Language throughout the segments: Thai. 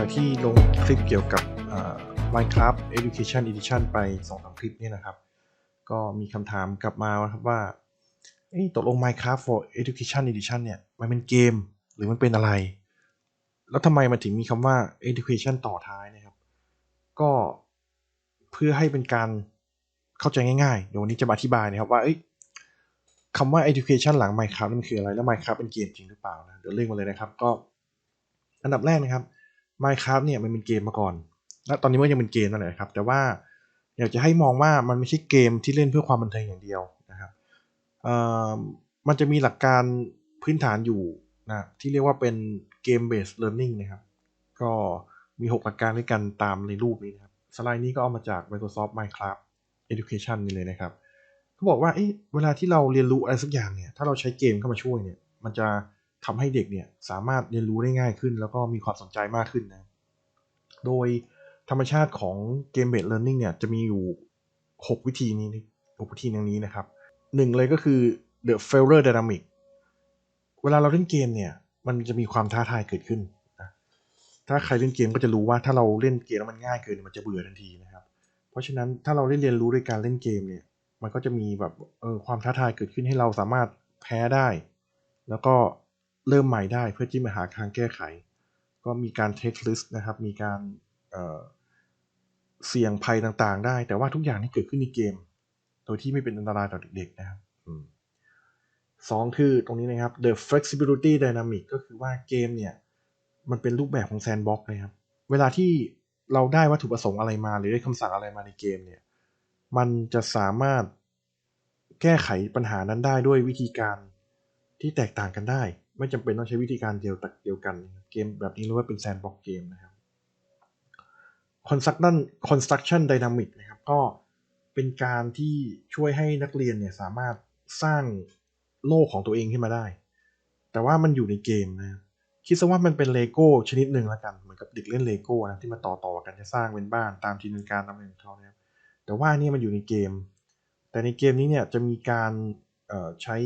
จากที่ลงคลิปเกี่ยวกับ Minecraft Education Edition ไปสองสามคลิปเนี่ยนะครับ ก็มีคำถามกลับมาครับว่าเอ้ตกลง Minecraft for Education Edition เนี่ย มันเป็นเกมหรือมันเป็นอะไร แล้วทำไมมันถึงมีคำว่า Education ต่อท้ายนะครับ ก็เพื่อให้เป็นการเข้าใจง่ายๆ เดี๋ยววันนี้จะมาอธิบายนะครับว่าเอ้คำว่า education หลัง Minecraft มันคืออะไร แล้ว Minecraft เป็นเกมจริงหรือเปล่านะ เดี๋ยวเล่องมาเลยนะครับ ก็อันดับแรกนะครับ Minecraft เนี่ยมันเป็นเกมมาก่อนและตอนนี้มันยังเป็นเกมนั่นแหละครับ แต่ว่าอยากจะให้มองว่ามันไม่ใช่เกมที่เล่นเพื่อความบันเทิงอย่างเดียวนะครับมันจะมีหลักการพื้นฐานอยู่นะที่เรียกว่าเป็น game based learning นะครับ ก็มี 6 หลักการด้วยกันตามในรูปนี้นะครับ สไลด์นี้ก็เอามาจาก Microsoft Minecraft Education นี่เลยนะครับเขาบอกว่าเอ๊ะเวลาที่เราเรียนรู้อะไรสักอย่างเนี่ย ถ้าเราใช้เกมเข้ามาช่วยเนี่ย มันจะ ทำให้เด็กเนี่ยสามารถเรียนรู้ได้ง่ายขึ้น แล้วก็มีความสนใจมากขึ้นนะ โดยธรรมชาติของเกมเบสเ e ร์น n ิ n งเนี่ยจะมีอยู่ 6 วิธีนี้6วิธีอย่างนี้นะครับหนึ่งเลยก็คือ the failure dynamic เวลาเราเล่นเกมเนี่ย มันจะมีความท้าทายเกิดขึ้นนะถ้าใครเล่นเกมก็จะรู้ว่าถ้าเราเล่นเกมแล้วมันง่ายเกินมันจะเบื่อทันทีนะครับ เพราะฉะนั้นถ้าเราได้เรียนรู้ด้วยการเล่นเกมเนี่ย มันก็จะมีแบบเออความท้าทายเกิดขึ้นให้เราสามารถแพ้ได้ แล้วก็ เริ่มใหม่ได้เพื่อที่มาหาทางแก้ไข ก็มีการเทคลิสต์นะครับ มีการเเสี่ยงภัยต่างๆ ได้ แต่ว่าทุกอย่างที่เกิดขึ้นในเกม โดยที่ไม่เป็นอันตรายต่อเด็กๆนะครับสองคือตรงนี้นะครับ the flexibility dynamic ก็คือว่าเกมเนี่ย มันเป็นรูปแบบของแซนด์บ็อกนะครับ เวลาที่เราได้วัตถุประสงค์อะไรมา หรือได้คำสั่งอะไรมาในเกมเนี่ย มันจะสามารถแก้ไขปัญหานั้นได้ด้วยวิธีการที่แตกต่างกันได้ ไม่จำเป็นต้องใช้วิธีการเดียวตักเดียวกัน เกมแบบนี้เรียกว่าเป็นแซนด์บ็อกเกมนะครับ Construction Construction Dynamic นะครับก็เป็นการที่ช่วยให้นักเรียนเนี่ยสามารถสร้างโลกของตัวเองขึ้นมาได้ แต่ว่ามันอยู่ในเกมนะคิดซะว่ามันเป็นเลโก้ชนิดหนึ่งแล้วกัน เหมือนกับเด็กเล่นเลโก้นะที่มาต่อต่อๆกันจะสร้างเป็นบ้านตามจินตนาการตามอะไรของเขานะครับแต่ว่านี่มันอยู่ในเกม แต่ในเกมนี้เนี่ยจะมีการใช้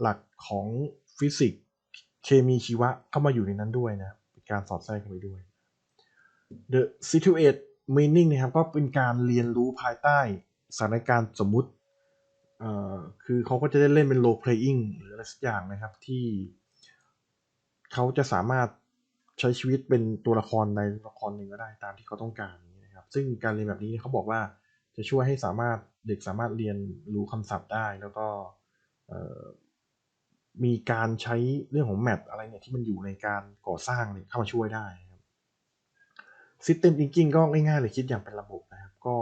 หลักของฟิสิกส์ เคมีชีวะเข้ามาอยู่ในนั้นด้วยนะเป็นการสอดแทรกเข้าไปด้วย The Situate Meaning นะครับก็เป็นการเรียนรู้ภายใต้สถานการณ์สมมุติเอ่อคือเขาก็จะได้เล่นเป็น role playing หรืออะไรสักอย่างนะครับที่เขาจะสามารถใช้ชีวิตเป็นตัวละครในละครหนึ่งก็ได้ตามที่เขาต้องการนะครับ ซึ่งการเรียนแบบนี้เขาบอกว่าจะช่วยให้สามารถเด็กสามารถเรียนรู้คำศัพท์ได้ แล้วก็ มีการใช้เรื่องของแมทอะไรเนี่ยที่มันอยู่ในการก่อสร้างเนี่ยเข้ามาช่วยได้ครับ System Thinking ก็ง่ายๆเลยคิดอย่างเป็นระบบนะครับ ก็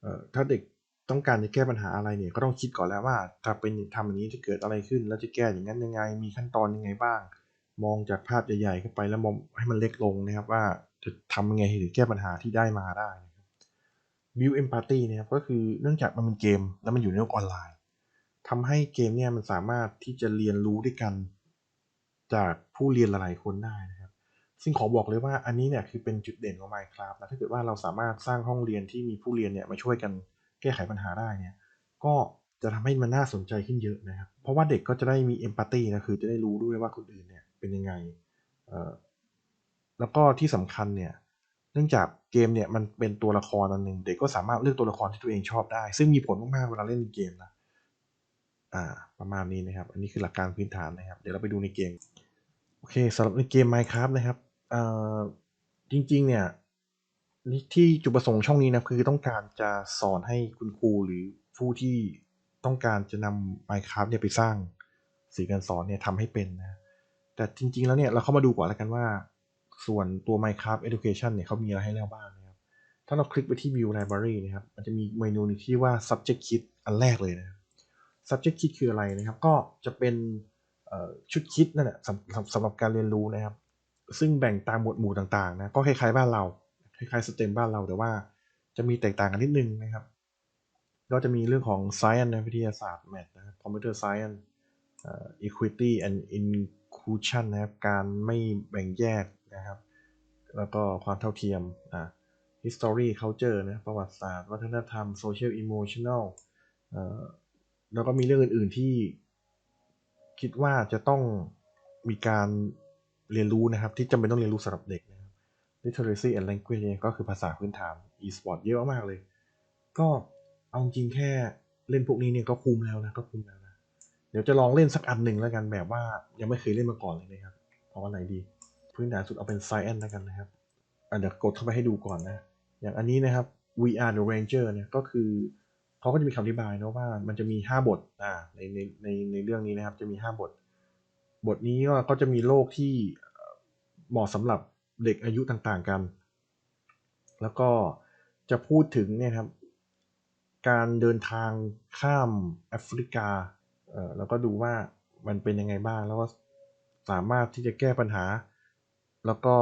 เอ่อถ้าเด็กต้องการจะแก้ปัญหาอะไรเนี่ยก็ต้องคิดก่อนแล้วว่า ถ้าเป็นทำอย่างนี้จะเกิดอะไรขึ้น แล้วจะแก้อย่างนั้นยังไง มีขั้นตอนยังไงบ้าง มองจากภาพใหญ่ๆเข้าไปแล้วมองให้มันเล็กลงนะครับว่าจะทำยังไงถึงแก้ปัญหาที่ได้มาได้นะครับ Build Empathy นะครับก็คือเนื่องจากมันเป็นเกม แล้วมันอยู่ในโลกออนไลน์ ทำให้เกมเนี่ยมันสามารถที่จะเรียนรู้ด้วยกัน จากผู้เรียนหลายๆคนได้นะครับ ซึ่งขอบอกเลยว่าอันนี้เนี่ยคือเป็นจุดเด่นของ Minecraft นะถ้าเกิดว่าเราสามารถสร้างห้องเรียนที่มีผู้เรียนเนี่ยมาช่วยกันแก้ไขปัญหาได้เนี่ย ก็จะทำให้มันน่าสนใจขึ้นเยอะนะครับ เพราะว่าเด็กก็จะได้มีเอมพัตตีนะคือจะได้รู้ด้วยว่าคนอื่นเนี่ยเป็นยังไงเอ่อแล้วก็ที่สำคัญเนี่ยเนื่องจากเกมเนี่ยมันเป็นตัวละครอันหนึ่งเด็กก็สามารถเลือกตัวละครที่ตัวเองชอบได้ ซึ่งมีผลมากๆเวลาเล่นเกมนะ อ่า ประมาณนี้นะครับ อันนี้คือหลักการพื้นฐานนะครับ เดี๋ยวเราไปดูในเกม โอเคสำหรับในเกม Minecraft นะครับเอ่อจริงๆ เนี่ยที่จุดประสงค์ช่องนี้นะคือต้องการจะสอนให้คุณครูหรือผู้ที่ต้องการจะนำ Minecraft เนี่ยไปสร้างสื่อการสอนเนี่ยทำให้เป็นนะแต่จริง ๆ แล้วเนี่ยเราเข้ามาดูก่อนแล้วกันว่า ส่วนตัว Minecraft Education เนี่ยเขามีอะไรให้แล้วบ้างนะครับถ้าเราคลิกไปที่ View Library นะครับมันจะมีเมนูนึงที่ว่า Subject Kit อันแรกเลยนะครับ Subject Kit คืออะไรนะครับ ก็จะเป็นชุดคิดนั่นแหละสำหรับการเรียนรู้นะครับ ซึ่งแบ่งตามหมวดหมู่ต่างๆนะก็คล้ายๆบ้านเรา คล้ายๆสเต็มบ้านเราแต่ว่าจะมีแตกต่างกันนิดนึงนะครับ ก็จะมีเรื่องของ Science นะวิทยาศาสตร์ Math นะครับ Computer Science Equity and Inclusion นะครับ การไม่แบ่งแยกนะครับ แล้วก็ความเท่าเทียมอ่า History Culture นะประวัติศาสตร์ วัฒนธรรม Social Emotional แล้วก็มีเรื่องอื่น ๆที่คิดว่าจะต้องมีการเรียนรู้นะครับ ที่จำเป็นต้องเรียนรู้สำหรับเด็กนะครับ literacy and language ก็คือภาษาพื้นฐาน e-sport เยอะมากเลย ก็เอาจริงแค่เล่นพวกนี้เนี่ยก็คุ้มแล้วนะก็คุ้มแล้วนะ เดี๋ยวจะลองเล่นสักอันหนึ่งแล้วกันแบบว่ายังไม่เคยเล่นมาก่อนเลยนะครับเอาอันไหนดี พื้นฐานสุดเอาเป็น Science แล้วกันนะครับอะเดี๋ยวกดเข้าไปให้ดูก่อนนะ อย่างอันนี้นะครับ VR the Ranger เนี่ยก็คือ เขาก็จะมีคำอธิบายนะว่ามันจะมี 5 บทอ่าในในในในเรื่องนี้นะครับ จะมี 5 บท บทนี้ก็ก็จะมีโลกที่เหมาะสำหรับเด็กอายุต่างๆกัน แล้วก็จะพูดถึงเนี่ยครับ การเดินทางข้ามแอฟริกาเอ่อแล้วก็ดูว่ามันเป็นยังไงบ้าง แล้วก็สามารถที่จะแก้ปัญหา แล้วก็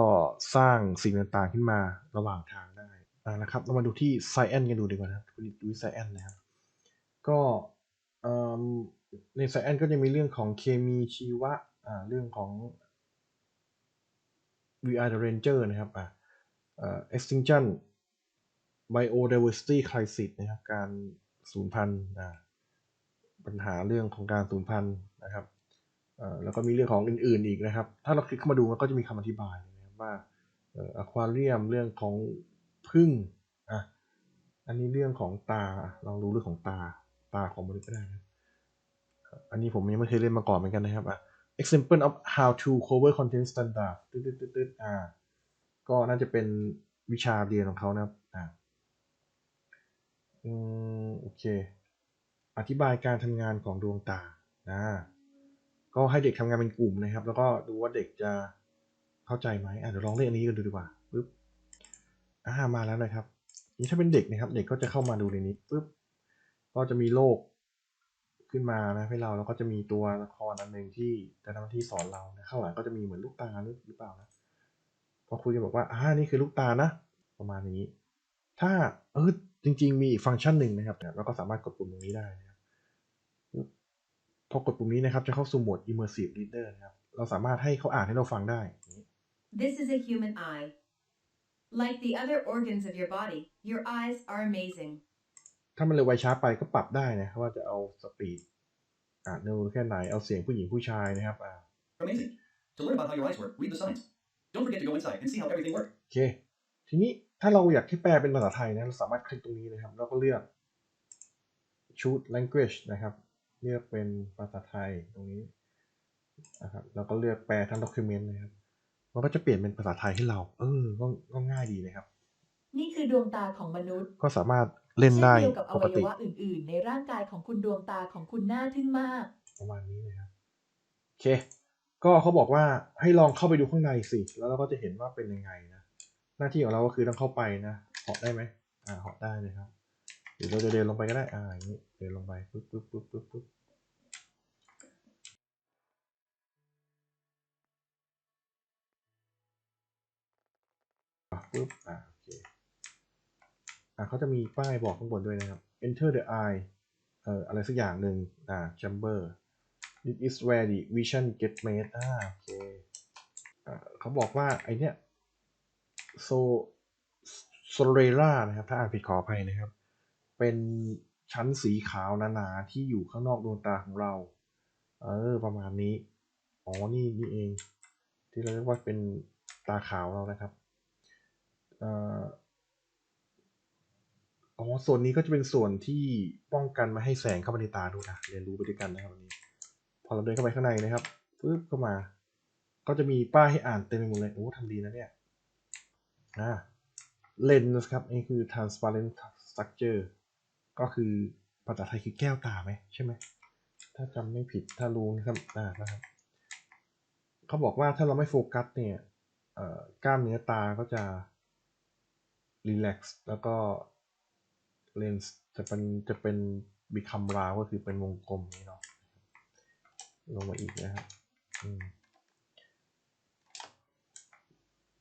สร้างสิ่งต่างๆขึ้นมาระหว่างทาง นะครับเรามาดูที่ Science กันดูดีกว่านะครับดู Science นะครับก็ใน Science ก็จะมีเรื่องของเคมีชีวะเรื่องของ VR the Ranger นะครับอ่าเอ่อ extinction biodiversity crisis นะครับ การสูญพันธุ์ปัญหาเรื่องของการสูญพันธุ์นะครับแล้วก็มีเรื่องของอื่นๆอีกนะครับ ถ้าเราคลิกเข้ามาดูมันก็จะมีคำอธิบายนะครับว่าอ่อ aquarium เรื่องของ พึ่งอะอันนี้เรื่องของตาลองดูเรื่องของตาตาของมนุษย์ก็ได้นะอันนี้ผมยังไม่เคยเล่นมาก่อนเหมือนกันนะครับอะ example of how to cover content standard ตึ๊ดตึ๊ดตึ๊ดอ่าก็น่าจะเป็นวิชาเรียนของเขานะครับอ่าอืมโอเค อธิบายการทำงานของดวงตานะก็ให้เด็กทำงานเป็นกลุ่มนะครับ แล้วก็ดูว่าเด็กจะเข้าใจไหมอะเดี๋ยวลองเล่นอันนี้กันดูดีกว่า อ่ามาแล้วนะครับนี่ถ้าเป็นเด็กนะครับ เด็กก็จะเข้ามาดูในนี้ปึ๊บก็จะมีโลกขึ้นมานะให้เราแล้วก็จะมีตัวละครอันหนึ่งที่จะทำหน้าที่สอนเรานะข้างหลังก็จะมีเหมือนลูกตาหรือเปล่านะพอคุยจะบอกว่าอ่านี่คือลูกตานะ ประมาณนี้ ถ้าเออจริง ๆ มีอีฟังก์ชันหนึ่งนะครับเนี่ยเราก็สามารถกดปุ่มตรงนี้ได้นะครับพอกดปุ่มนี้นะครับ จะเข้าสู่โหมด immersive reader นะครับเราสามารถให้เขาอ่านให้เราฟังได้นี่ This is a human eye. Like the other organs of your body, your eyes are amazing. ถ้ามันเร็วไวช้าไปก็ปรับได้นะว่าจะเอาสปีดอ่านเร็วแค่ไหนเอาเสียงผู้หญิงผู้ชายนะครับอ่า Amazing. To learn about how your eyes work, read the signs. Don't forget to go inside and see how everything works. โอเค ทีนี้ถ้าเราอยากที่แปลเป็นภาษาไทยนะเราสามารถคลิกตรงนี้นะครับ แล้วก็เลือก choose language นะครับ เลือกเป็นภาษาไทยตรงนี้นะครับแล้วก็เลือกแปลทั้ง document นะครับ มันก็จะเปลี่ยนเป็นภาษาไทยให้เรา เออก็ก็ง่ายดีนะครับ นี่คือดวงตาของมนุษย์ ก็สามารถเล่นเช่นได้เดียวกับอปวักยติวะอื่น ๆ ในร่างกายของคุณดวงตาของคุณน่าทึ่งมาก ประมาณนี้นะครับโอเค ก็เขาบอกว่าให้ลองเข้าไปดูข้างในสิ แล้วเราก็จะเห็นว่าเป็นยังไงนะ หน้าที่ของเราก็คือต้องเข้าไปนะเหาะได้ไหมอ่าเหาะได้นะครับหรือเราจะเดินลงไปก็ได้ อ่าอย่างนี้ เดินลงไป ปึ๊บปึ๊บปึ๊บปึ๊บปึ๊บ ปึ๊บอ่าโอเคอ่าเขาจะมีป้ายบอกข้างบนด้วยนะครับ enter the eye เอ่ออะไรสักอย่างหนึ่งอ่า chamber this is where the vision get made อ่าโอเคอ่าเขาบอกว่าไอเนี้ย so solera นะครับ ถ้าอ่านผิดขออภัยนะครับ เป็นชั้นสีขาวหนาๆที่อยู่ข้างนอกดวงตาของเรา เออ ประมาณนี้ อ๋อ นี่นี่เอง ที่เราเรียกว่าเป็นตาขาวเรานะครับ อ๋อส่วนนี้ก็จะเป็นส่วนที่ป้องกันไม่ให้แสงเข้ามาในตาด้วยนะเรียนรู้ไปด้วยกันนะครับวันนี้ พอเราเดินเข้าไปข้างในนะครับปึ๊บเข้ามา ก็จะมีป้ายให้อ่านเต็มไปหมดเลยโอ้ทำดีนะเนี่ยอ่าเลนส์ครับนี่คือ transparent structure ก็คือภาษาไทยคือแก้วตาไหมใช่ไหมถ้าจำไม่ผิดถ้ารู้นะครับอ่านะครับเขาบอกว่าถ้าเราไม่โฟกัสเนี่ยเอ่อกล้ามเนื้อตาก็จะ รีแลกซ์แล้วก็เลนส์จะเป็นจะเป็นบีคัมราก็คือเป็นวงกลมนี้เนาะลงมาอีกนะครับ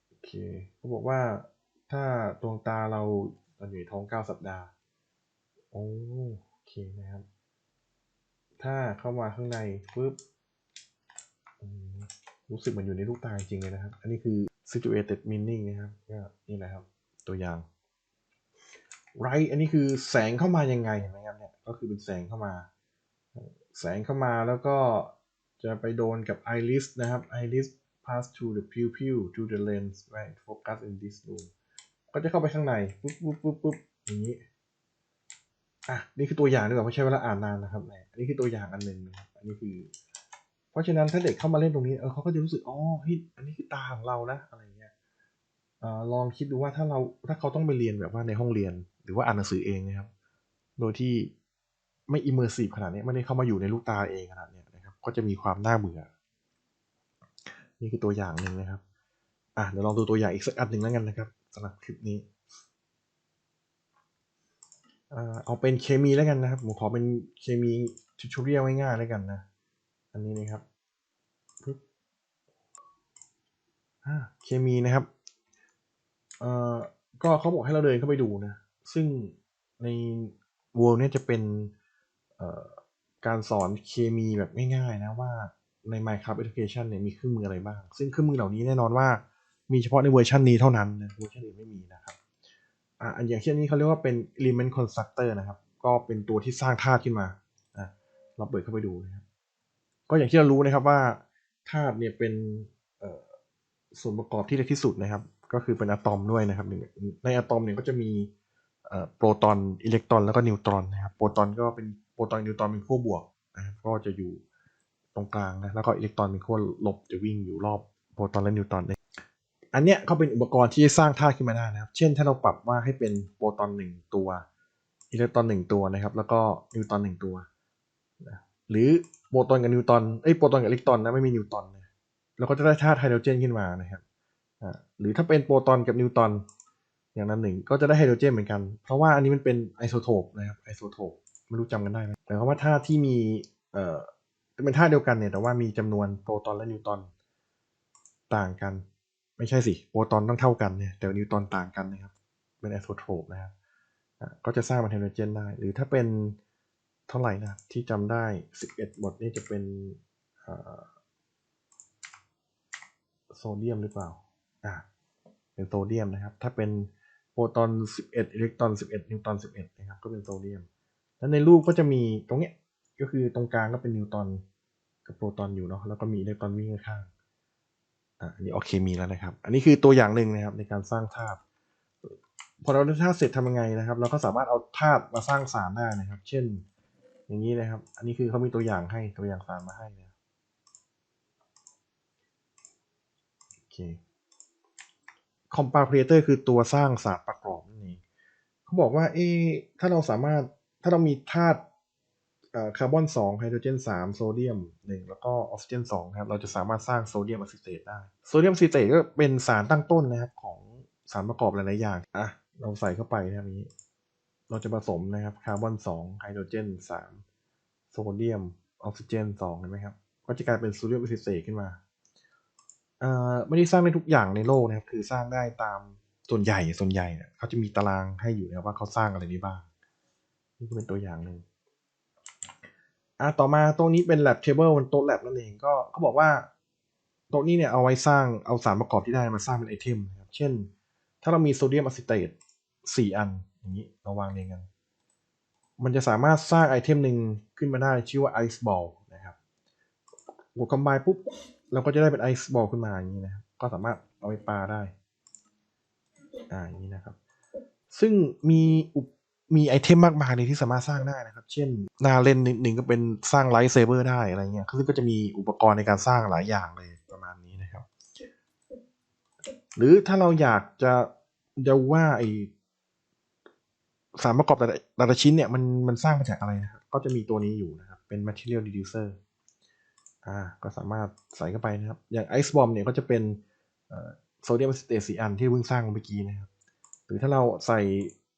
โอเคเขาบอกว่าถ้าดวงตาเราตอนอยู่ในท้องเก้าสัปดาห์โอเคนะครับ ถ้าเข้ามาข้างในปุ๊บรู้สึกเหมันอยู่ในลูกตาจริงเลยนะครับ อันนี้คือ situated meaning นะครับ ก็นี่แหละครับ ตัวอย่าง right อันนี้คือแสงเข้ามายังไงเห็นไหมครับเนี่ยก็คือเป็นแสงเข้ามา แสงเข้ามาแล้วก็จะไปโดนกับ iris นะครับ iris pass through the pupil to the lens where it focus in this room ก็จะเข้าไปข้างในปุ๊บปุ๊บปุ๊บปุ๊บอย่างนี้อะนี่คือตัวอย่างดีกว่าไม่ใช่เวลาอ่านนานนะครับนี่ยอันนี้คือตัวอย่างอันหนึ่งนะครับอันนี้คือ เพราะฉะนั้นถ้าเด็กเข้ามาเล่นตรงนี้เออเขาก็จะรู้สึกอ๋อเฮ้ยอันนี้คือตาของเรานะอะไรเงี้ย อลองคิดดูว่าถ้าเราถ้าเขาต้องไปเรียนแบบว่าในห้องเรียน หรือว่าอ่านหนังสือเองนะครับ โดยที่ไม่อิมเมอร์ซีฟขนาดนี้ไม่ได้เข้ามาอยู่ในลูกตาเองขนาดนี้นะครับก็จะมีความน่าเบื่อ นี่คือตัวอย่างหนึ่งนะครับอะเดี๋ยวลองดูตัวอย่างอีกสักอันหนึ่งแล้วกันนะครับสำหรับคลิปนี้เอาเป็นเคมีแล้วกันนะครับผมขอเป็นเคมีทิวทอเรียลง่ายๆแล้วกันนะ อันนี้นะครับปึ๊บอ่าเคมีนะครับ เอ่อก็เขาบอกให้เราเดินเข้าไปดูนะ ซึ่งใน World เนี่ยจะเป็นเอ่อการสอนเคมีแบบง่ายๆนะว่าใน Minecraft Education เนี่ยมีเครื่องมืออะไรบ้าง ซึ่งเครื่องมือเหล่านี้แน่นอนว่ามีเฉพาะในเวอร์ชันนี้เท่านั้นนะเวอร์ชันอื่นไม่มีนะครับอ่าอันอย่างเช่นนี้เขาเรียกว่าเป็น element constructor นะครับ ก็เป็นตัวที่สร้างธาตุขึ้นมาอะเราเปิดเข้าไปดูนะครับก็อย่างที่เรารู้นะครับว่าธาตุเนี่ยเป็นส่วนประกอบที่เล็กที่สุดนะครับ ก็คือเป็นอะตอมด้วยนะครับในอะตอมเนี่ยก็จะมีโปรตอนอิเล็กตรอนแล้วก็นิวตรอนนะครับโปรตอนก็เป็นโปรตอนนิวตรอนเป็นขั้วบวกนะครับก็จะอยู่ตรงกลางนะแล้วก็อิเล็กตรอนเป็นขั้วลบจะวิ่งอยู่รอบโปรตอนและนิวตรอนเลยอันเนี้ยเขาเป็นอุปกรณ์ที่จะสร้างธาตุขึ้นมาได้นะครับ เช่นถ้าเราปรับว่าให้เป็นโปรตอนหนึ่งตัว อิเล็กตรอนหนึ่งตัวนะครับ แล้วก็นิวตรอนหนึ่งตัว หรือโปรตอนกับนิวตรอน เอ้ย โปรตอนกับอิเล็กตรอนนะ ไม่มีนิวตรอนนะเราก็จะได้ธาตุไฮโดรเจนขึ้นมานะครับ หรือถ้าเป็นโปรตอนกับนิวตอนอย่างนั้นหนึ่งก็จะได้ไฮโดรเจนเหมือนกัน เพราะว่าอันนี้มันเป็นไอโซโทปนะครับไอโซโทปไม่รู้จำกันได้ไหมหมายความว่าธาตุที่มีเอ่อเป็นธาตุเดียวกันเนี่ยแต่ว่ามีจำนวนโปรตอนและนิวตอนต่างกัน ไม่ใช่สิโปรตอนต้องเท่ากันเนี่ยแต่นิวตอนต่างกันนะครับ เป็นไอโซโทปนะครับก็จะสร้างเป็นไฮโดรเจนได้ หรือถ้าเป็นเท่าไหร่นะที่จำได้ 11 บทนี่จะเป็นโซเดียมหรือเปล่า อ่าเป็นโซเดียมนะครับ ถ้าเป็นโปรตอน 11 อิเล็กตรอน 11 นิวตรอน 11 นะครับ ก็เป็นโซเดียม แล้วในรูปก็จะมีตรงเนี้ย ก็คือตรงกลางก็เป็นนิวตรอนกับโปรตอนอยู่เนาะ แล้วก็มีอิเล็กตรอนวิ่งข้างอะอันนี้ออเคมีแล้วนะครับ อันนี้คือตัวอย่างหนึ่งนะครับในการสร้างธาตุ พอเราได้ธาตุเสร็จทำยังไงนะครับ เราก็สามารถเอาธาตุมาสร้างสารได้นะครับ เช่น อย่างนี้นะครับ อันนี้คือเขามีตัวอย่างให้ ตัวอย่างสารมาให้นะโอเค comparator คือตัวสร้างสารประกอบนั่นเองเขาบอกว่าเอ๊ะถ้าเราสามารถถ้าเรามีธาตุคาร์บอนสองไฮโดรเจนสามโซเดียมหนึ่งแล้วก็ออกซิเจนสองครับเราจะสามารถสร้างโซเดียมอะซิเตตได้โซเดียมอะซิเตตก็เป็นสารตั้งต้นนะครับของสารประกอบหลายๆอย่างอะเราใส่เข้าไปนะครับนี้ เราจะผสมนะครับคาร์บอนสองไฮโดรเจนสามโซเดียมออกซิเจนสองเห็นไหมครับ ก็จะกลายเป็นโซเดียมอะซิเตตขึ้นมา ไม่ได้สร้างได้ทุกอย่างในโลกนะครับ คือสร้างได้ตามส่วนใหญ่ส่วนใหญ่เนี่ยเขาจะมีตารางให้อยู่นะว่าเขาสร้างอะไรได้บ้าง นี่ก็เป็นตัวอย่างหนึ่งอะต่อมาตรงนี้เป็น lab table บนโต๊ะ lab นั่นเองก็เขาบอกว่าโต๊ะนี้เนี่ยเอาไว้สร้างเอาสารประกอบที่ได้มาสร้างเป็นไอเทมนะครับ เช่น ถ้าเรามีโซเดียมอะซิเตตสี่อันอย่างนี้เราวางเรียงกัน มันจะสามารถสร้างไอเทมหนึ่งขึ้นมาได้ชื่อว่าไอซ์บอลนะครับบวกคอมไบปุ๊บ เราก็จะได้เป็นไอซ์บอลขึ้นมาอย่างนี้นะครับ ก็สามารถเอาไปปาได้ อ่าอย่างนี้นะครับ ซึ่งมีอุปมีไอเทมมากมายเลยที่สามารถสร้างได้นะครับ เช่น นาเลนหนึ่งก็เป็นสร้างไลท์เซเบอร์ได้อะไรเงี้ยซึ่งก็จะมีอุปกรณ์ในการสร้างหลายอย่างเลยประมาณนี้นะครับ หรือถ้าเราอยากจะจะว่าไอสารประกอบแต่ละแต่ละชิ้นเนี่ยมันมันสร้างมาจากอะไรนะครับ ก็จะมีตัวนี้อยู่นะครับ เป็น material reducer อ่าก็สามารถใส่เข้าไปนะครับ อย่างไอซ์บอมเนี่ยก็จะเป็นโซเดียมอะซิเตตสีอันที่เพิ่งสร้างเมื่อกี้นะครับ หรือถ้าเราใส่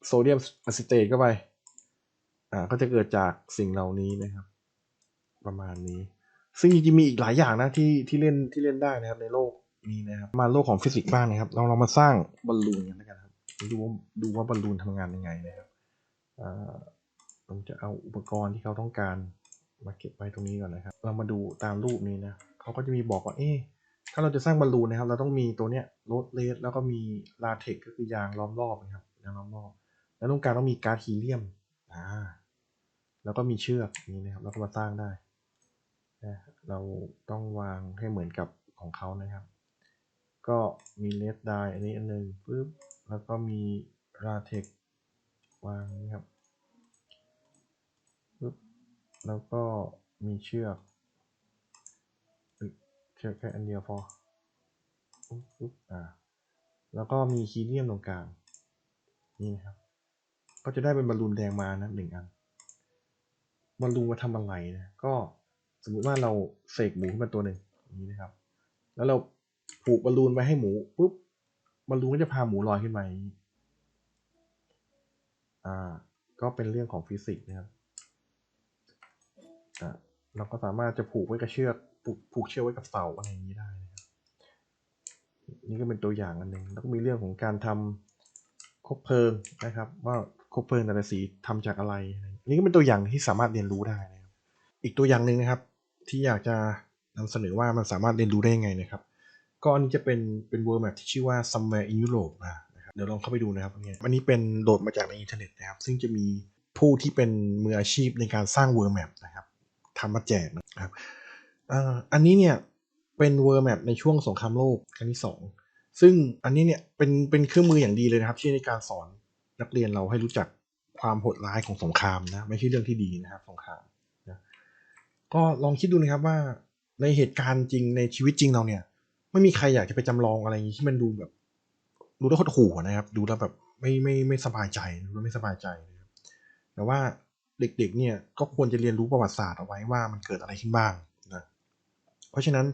โซเดียมอะซิเตตเข้าไปอ่าก็จะเกิดจากสิ่งเหล่านี้นะครับ ประมาณนี้ ซึ่งจริงๆมีอีกหลายอย่างนะที่ที่เล่นที่เล่นได้นะครับในโลกนี้นะครับ มาโลกของฟิสิกส์บ้างนะครับ เราเรามาสร้างบอลลูนกันแล้วกันครับดูว่าดูว่าบอลลูนทำงานยังไงนะครับอ่าผมจะเอาอุปกรณ์ที่เขาต้องการ มาเก็บไว้ตรงนี้ก่อนนะครับ เรามาดูตามรูปนี้นะเขาก็จะมีบอกว่าเอ๊ะถ้าเราจะสร้างบอลลูนนะครับ เราต้องมีตัวเนี้ยโรดเลสแล้วก็มีลาเทกก็คือยางล้อมรอบนะครับยางล้อมรอบ แล้วตรงกลางต้องมีกาซฮีเลียมอ่าแล้วก็มีเชือกนี้นะครับแล้วก็มาสร้างได้นะเราต้องวางให้เหมือนกับของเขานะครับ ก็มีเลดไดอันนี้อันหนึ่งปึ๊บแล้วก็มีราเทควางนี่ครับ แล้วก็มีเชือกเชือกแค่อันเดียวพอปึ๊บปึ๊บอ่าแล้วก็มีคีเนียมตรงกลางนี่นะครับ ก็จะได้เป็นบอลลูนแดงมานะหนึ่งอันบอลลูนมาทำอะไรนะก็สมมุติว่าเราเสกหมูขึ้นมาตัวหนึ่งนี้นะครับ แล้วเราผูกบอลลูนไว้ให้หมูปุ๊บบอลลูนก็จะพาหมูลอยขึ้นมาอ่า ก็เป็นเรื่องของฟิสิกส์นะครับ เราก็สามารถจะผูกไว้กับเชือกผูกเชือกไว้กับเสาอะไรอย่างนี้ได้นะครับนี่ก็เป็นตัวอย่างอันหนึ่งแล้วก็มีเรื่องของการทำคบเพลิงนะครับ ว่าคบเพลิงแต่ละสีทำจากอะไร นี่ก็เป็นตัวอย่างที่สามารถเรียนรู้ได้นะครับ อีกตัวอย่างหนึ่งนะครับ ที่อยากจะนำเสนอว่ามันสามารถเรียนรู้ได้ยังไงนะครับ ก็อันนี้จะเป็นเป็น world map ที่ชื่อว่า somewhere in Europe นะครับเดี๋ยวลองเข้าไปดูนะครับอันนี้อันนี้เป็นโหลดมาจากในอินเทอร์เน็ตนะครับ ซึ่งจะมีผู้ที่เป็นมืออาชีพในการสร้าง world map นะครับ ทำมาแจกนะครับอันนี้เนี่ยเป็น world map ในช่วงสงครามโลกครั้งที่สองซึ่งอันนี้เนี่ยเป็นเป็นเครื่องมืออย่างดีเลยนะครับ ที่ในการสอนนักเรียนเราให้รู้จักความโหดร้ายของสงครามนะไม่ใช่เรื่องที่ดีนะครับสงครามนะก็ลองคิดดูนะครับว่าในเหตุการณ์จริงในชีวิตจริงเราเนี่ย ไม่มีใครอยากจะไปจำลองอะไรอย่างนี้ที่มันดูแบบดูแล้วหดหู่นะครับ ดูแล้วแบบไม่ไม่ไม่สบายใจดูแล้วไม่สบายใจนะครับแต่ว่า เด็กๆเนี่ยก็ควรจะเรียนรู้ประวัติศาสตร์เอาไว้ว่ามันเกิดอะไรขึ้นบ้างนะเพราะฉะนั้น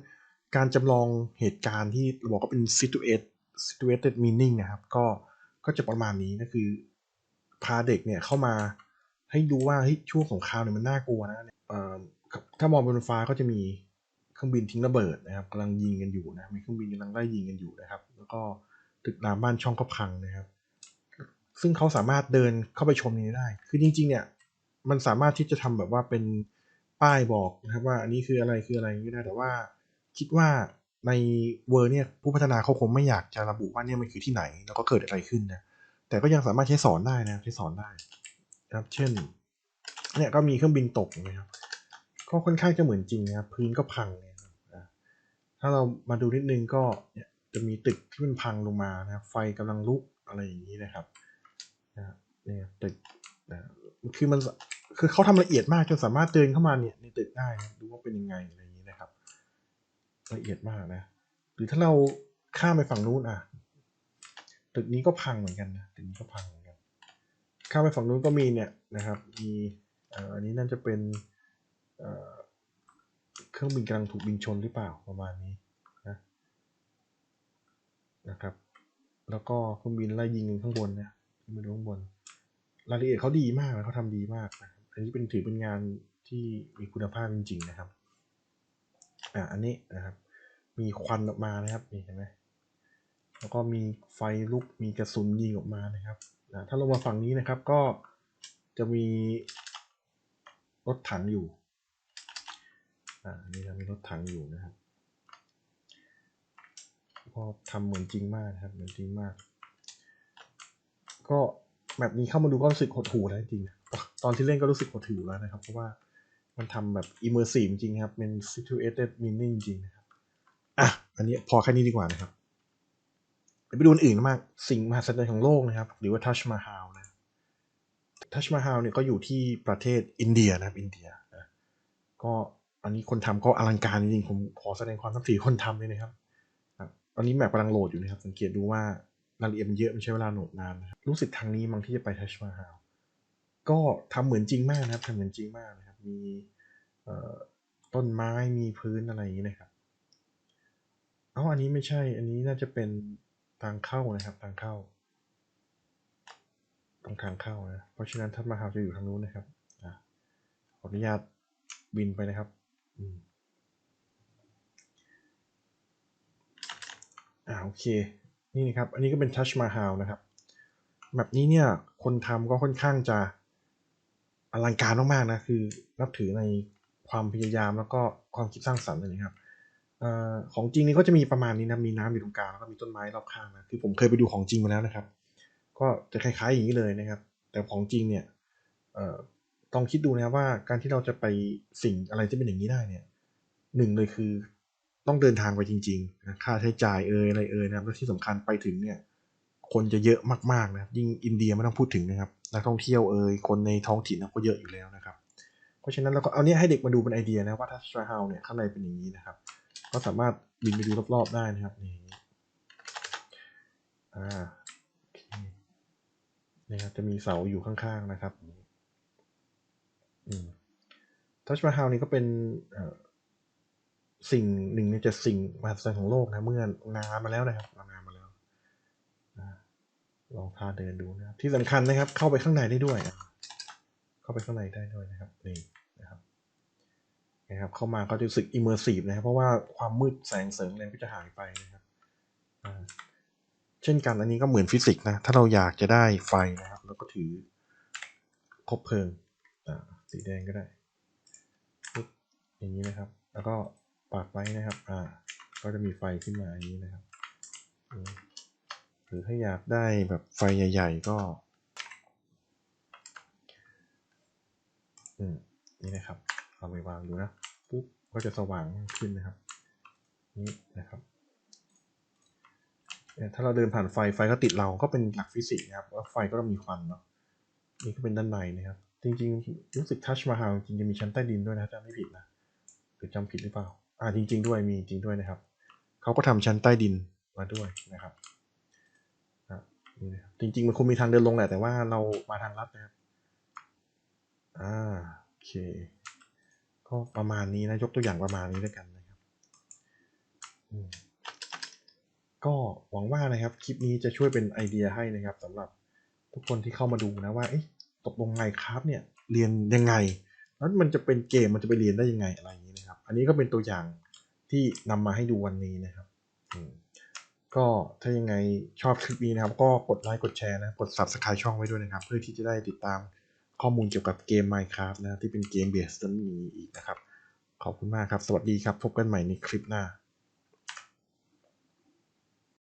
การจำลองเหตุการณ์ที่เราบอกว่าเป็น situated situated meaning นะครับ ก็ก็จะประมาณนี้ก็คือ พาเด็กเนี่ยเข้ามาให้ดูว่าเฮ้ยช่วงสงครามเนี่ยมันน่ากลัวนะเอ่อถ้ามองบนฟ้าก็จะมีเครื่องบินทิ้งระเบิดนะครับกำลังยิงกันอยู่นะมีเครื่องบินกำลังไล่ยิงกันอยู่นะครับ แล้วก็ตึกรามบ้านช่องก็พังนะครับ ซึ่งเขาสามารถเดินเข้าไปชมนี้ได้ คือจริงๆเนี่ย มันสามารถที่จะทำแบบว่าเป็นป้ายบอกนะครับว่าอันนี้คืออะไรคืออะไรอย่างนี้ได้แต่ว่าคิดว่าในเวอร์เนี่ยผู้พัฒนาเขาคงไม่อยากจะระบุว่าเนี่ยมันคือที่ไหน แล้วก็เกิดอะไรขึ้นนะแต่ก็ยังสามารถใช้สอนได้นะใช้สอนได้นะครับ เช่นเนี่ยก็มีเครื่องบินตกนะครับก็ค่อนข้างจะเหมือนจริงนะครับพื้นก็พังนะครับอะถ้าเรามาดูนิดนึงก็เนี่ยจะมีตึกที่มันพังลงมานะครับไฟกำลังลุกอะไรอย่างนี้นะครับนะเนี่ยตึกนะ คือมันคือเขาทำละเอียดมากจนสามารถเดินเข้ามาเนี่ยในตึกได้ดูว่าเป็นยังไงอะไรอย่างนี้นะครับ ละเอียดมากนะ หรือถ้าเราข้ามไปฝั่งนู้นอะ ตึกนี้ก็พังเหมือนกันนะตึกนี้ก็พังเหมือนกันข้ามไปฝั่งนู้นก็มีเนี่ยนะครับ มีอันนี้น่าจะเป็นเครื่องบินกำลังถูกบินชนหรือเปล่าประมาณนี้นะนะครับ แล้วก็เครื่องบินไล่ยิงข้างบนนะไม่รู้ข้างบน รายละเอียดเขาดีมากนะเขาทำดีมากนะอันนี้เป็นถือเป็นงานที่มีคุณภาพจริงๆนะครับอ่าอันนี้นะครับ มีควันออกมานะครับนี่เห็นไหมแล้วก็มีไฟลุกมีกระสุนยิงออกมานะครับนะถ้าลงมาฝั่งนี้นะครับก็จะมีรถถังอยู่อ่านี่นะมีรถถังอยู่นะครับก็ทำเหมือนจริงมากนะครับเหมือนจริงมาก ก็ แบบนี้เข้ามาดูก็รู้สึกหดหู่แล้วจริงๆตอนที่เล่นก็รู้สึกหดหู่แล้วนะครับ เพราะว่ามันทำแบบ immersive จริงครับเป็น situated meaning จริงนะครับอะอันนี้พอแค่นี้ดีกว่านะครับไปดูอันอื่นมาก สิ่งมหัศจรรย์ของโลกนะครับ หรือว่าทัชมาฮาลนะทัชมาฮาลเนี่ยก็อยู่ที่ประเทศอินเดียนะครับ อินเดียนะก็อันนี้คนทำก็อลังการจริงผมขอแสดงความทับถือคนทำเลยนะครับอะตอนนี้แมปกำลังโหลดอยู่นะครับ สังเกตดูว่า รายละเอียดมันเยอะมันใช้เวลาโหลดนานนะครับรู้สึกทางนี้มั้งที่จะไปทัชมาฮาลก็ทำเหมือนจริงมากนะครับทำเหมือนจริงมากนะครับ มีต้นไม้มีพื้นอะไรอย่างนี้นะครับเอ๋ออันนี้ไม่ใช่ อันนี้น่าจะเป็นทางเข้านะครับทางเข้า ตรงทางเข้านะ เพราะฉะนั้นทัศมาฮาลจะอยู่ทางนู้นนะครับอะขออนุญาตบินไปนะครับอ่าโอเค นี่นะครับ อันนี้ก็เป็นทัชมาฮาลนะครับ แบบนี้เนี่ย คนทำก็ค่อนข้างจะอลังการมากๆนะ คือนับถือในความพยายามแล้วก็ความคิดสร้างสรรค์นะครับอของจริงนี่ก็จะมีประมาณนี้นะ มีน้ำอยู่ตรงกลางแล้วก็มีต้นไม้รอบข้างนะ คือผมเคยไปดูของจริงมาแล้วนะครับ ก็จะคล้ายๆอย่างนี้เลยนะครับ แต่ของจริงเนี่ยต้องคิดดูนะว่าการที่เราจะไปสิ่งอะไรที่เป็นอย่างนี้ได้เนี่ยหนึ่งเลยคือ ต้องเดินทางไปจริงๆนะค่าใช้จ่ายเอ่ยอะไรเอ่ยนะครับและที่สำคัญไปถึงเนี่ยคนจะเยอะมากๆนะยิ่งอินเดียไม่ต้องพูดถึงนะครับนักท่องเที่ยวเอ่ยคนในท้องถิ่นก็เยอะอยู่แล้วนะครับ เพราะฉะนั้นเราก็เอาเนี้ยให้เด็กมาดูเป็นไอเดียนะว่าถ้าสตราเฮาเนี่ยข้างในเป็นอย่างนี้นะครับ ก็สามารถบินไปดูรอบๆได้นะครับนี่อ่านะครับจะมีเสาอยู่ข้างๆนะครับอืมทัชมาฮาลนี่ก็เป็นเอ่อ สิ่งหนึ่งในเจ็ดสิ่งมหัศจรรย์ของโลกนะเมื่อนานมาแล้วนะครับนานมาแล้วลองพาเดินดูนะครับที่สำคัญนะครับ เข้าไปข้างในได้ด้วย เข้าไปข้างในได้ด้วยนะครับนี่นะครับนะครับ เข้ามาก็จะรู้สึก immersive นะครับ เพราะว่าความมืดแสงเสริงอะไรก็จะหายไปนะครับเช่นกันอันนี้ก็เหมือนฟิสิกส์นะถ้าเราอยากจะได้ไฟนะครับ แล้วก็ถือคบเพลิงสีแดงก็ได้ปึ๊บอย่างนี้นะครับ แล้วก็ ปักไว้นะครับ อ่า ก็จะมีไฟขึ้นมาอย่างนี้นะครับ หรือถ้าอยากได้แบบไฟใหญ่ ๆ ก็ อืม นี่นะครับ เอาไปวางดูนะ ปุ๊บ ก็จะสว่างขึ้นนะครับ นี่นะครับเนี่ยถ้าเราเดินผ่านไฟ ไฟก็ติดเรา ก็เป็นหลักฟิสิกส์นะครับ ว่าไฟก็ต้องมีควันเนาะ นี่ก็เป็นด้านในนะครับ จริงๆ รู้สึกทัชมาฮาจริงจะมีชั้นใต้ดินด้วยนะจำไม่ผิดนะหรือจำผิดหรือเปล่า อ่าจริง ๆ ด้วยมีจริงด้วยนะครับเขาก็ทำชั้นใต้ดินมาด้วยนะครับอะนี่นะครับจริง ๆ มันคงมีทางเดินลงแหละแต่ว่าเรามาทางลัดนะครับอ่าโอเค ก็ประมาณนี้นะยกตัวอย่างประมาณนี้ด้วยกันนะครับก็หวังว่านะครับคลิปนี้จะช่วยเป็นไอเดียให้นะครับสำหรับทุกคนที่เข้ามาดูนะว่าตกลงไงครับเนี่ยเรียนยังไง แล้วมันจะเป็นเกมมันจะไปเรียนได้ยังไงอะไรอย่างนี้ อันนี้ก็เป็นตัวอย่างที่นำมาให้ดูวันนี้นะครับก็ถ้ายังไงชอบคลิปนี้นะครับ ก็กดไลค์กดแชร์นะกด subscribe ช่องไว้ด้วยนะครับ เพื่อที่จะได้ติดตามข้อมูลเกี่ยวกับเกม Minecraft นะที่เป็นเกมเบสนี้อีกนะครับ ขอบคุณมากครับ สวัสดีครับ พบกันใหม่ในคลิปหน้า